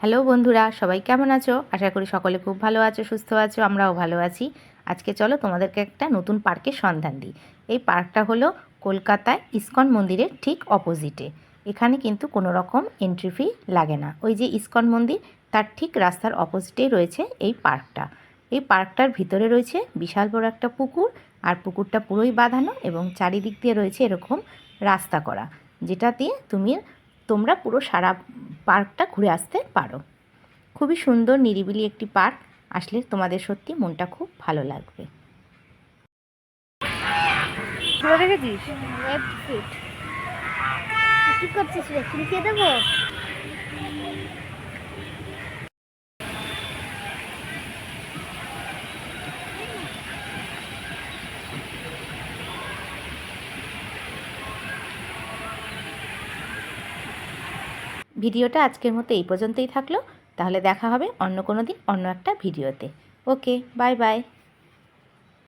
Hello বন্ধুরা, সবাই কেমন আছো? আশা করি সকলে খুব ভালো আছো, সুস্থ আছো, আমরাও ভালো আছি। আজকে চলো তোমাদেরকে একটা নতুন পার্কের সন্ধান দিই। এই পার্কটা হলো কলকাতায় ইস্কন মন্দিরের ঠিক অপোজিটে এখানে কিন্তু কোনো রকম এন্ট্রি ফি লাগে না। ওই যে ইস্কন মন্দির, তার ঠিক রাস্তার অপোজিটেই রয়েছে এই পার্কটা। এই পার্কটার ভিতরে রয়েছে বিশাল বড় একটা পুকুর, আর পুকুরটা পুরোই বাঁধানো এবং চারিদিক দিয়ে রয়েছে এরকম রাস্তা করা, যেটা দিয়ে তুমি তোমরা পুরো সারা পার্কটা ঘুরে আসতে পারো। খুবই সুন্দর নিরিবিলি একটি পার্ক। আসলে তোমাদের সত্যি মনটা খুব ভালো লাগবে। দেখেছিস? ওয়েব ফুড কি করছিস রে? দেবো? ভিডিওটা আজকের মতো এই পর্যন্তই থাকল। তাহলে দেখা হবে অন্য কোনো দিন অন্য একটা ভিডিওতে। Okay, bye bye.